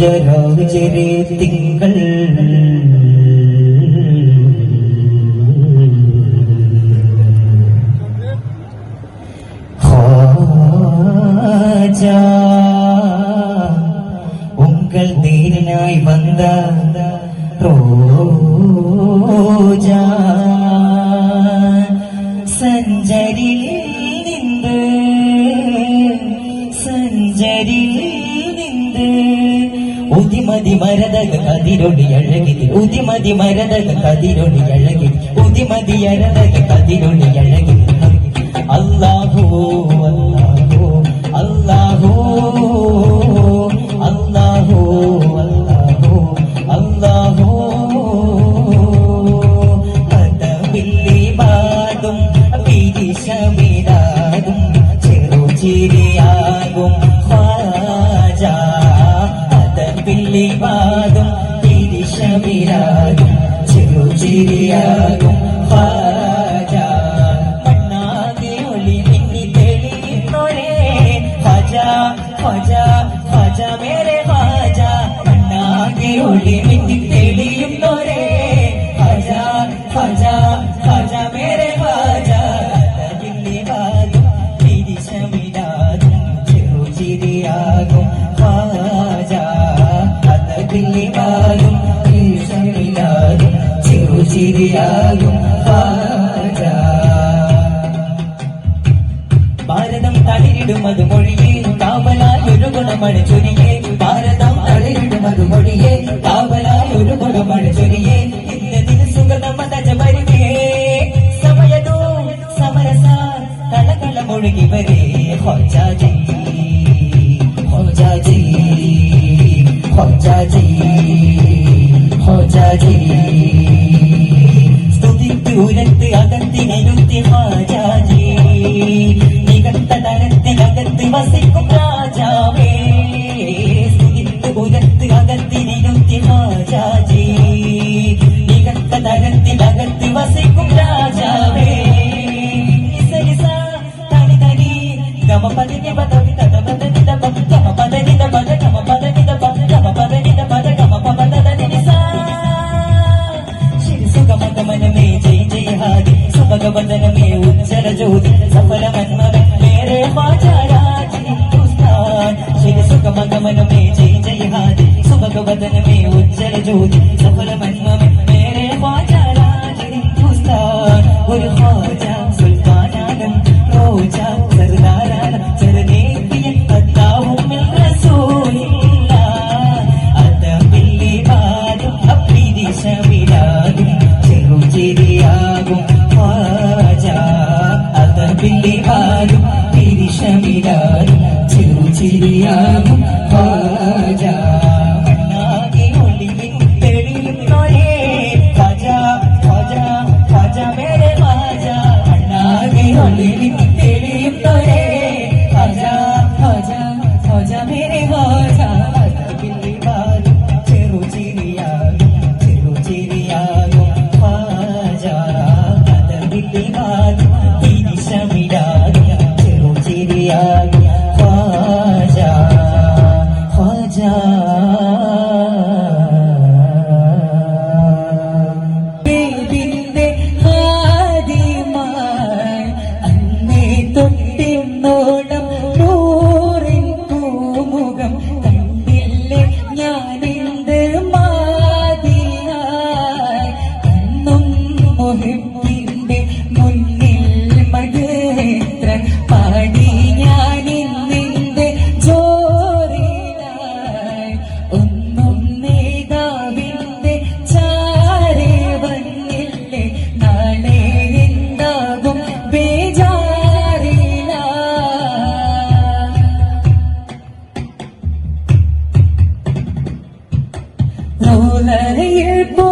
ജരാചരി തിങ്കൾ உங்கள் தீரனாய் வந்த ரோஜா ಉದಿಮದಿ ಮರದ ಕದಿರೊಡಿ ಅಳಗಿದೆ ಉದಿಮದಿ ಮರದ ಕದಿರೊಡಿ ಅಳಗಿದೆ ಉದಿಮದಿ ಅರದಾಗ ಕದಿರೊಡಿ ಅಳಗಿದೆ ಅಲ್ಲಾಹೋ ಅಲ್ಲಾಹೋ ಅಲ್ಲಾಹೋ ಅಲ್ಲಾಹೋ. വിവാദം തിരിശമിരാകും ചെറുചിരിയാകും. പണ്ണാതി ഒളി മിന്നി തെളിയുന്നോരേ ഫജ ഫജ ഫജ മേരെ ഫജ പണ്ണാതി ഒളി മിന്നി അതിലായും ഈശ്വരിലായും ചെറുചിരിയായും ഭാരതം തളിരിടും അത് മൊഴിയെ കാവലായി ഒരു ഗുണമഴ ചുരിയെ ഭാരതം തളിരിടും അത് മൊഴിയെ കാവലായി ഒരു ഗുണമഴ പാടി. സ്തുതിച്ചുരത്ത് മാജാജി നികത്ത തരത്തിനകത്ത് വസിക്കും സൈഹാദി സുഭഗവദനമേ ഉജ്ജല ജ്യോതി സഫല മന്മ മേരെ വാച உலகில் போ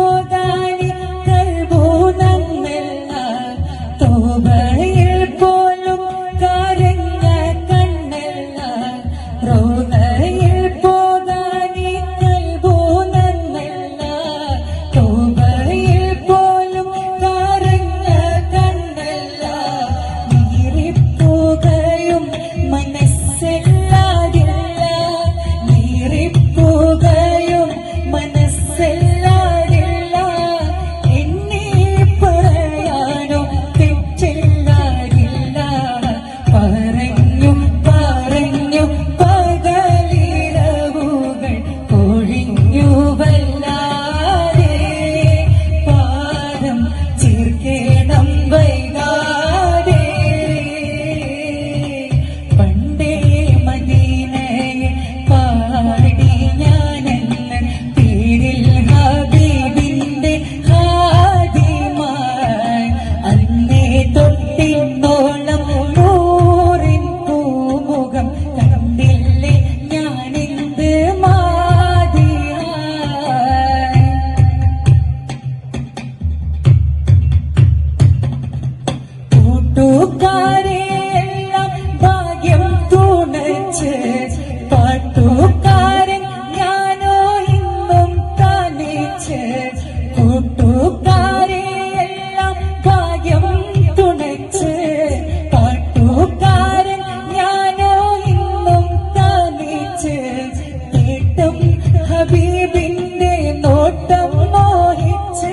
ഹബീബിന്റെ നോട്ടം മോഹിച്ച്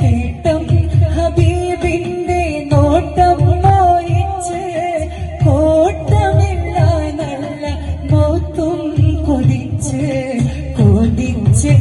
കേട്ടം ഹബീബിന്റെ നോട്ടം മോഹിച്ച് കോട്ടമില്ല നല്ല മൗത്തും കൊതിച്ച് കൊതിച്ച്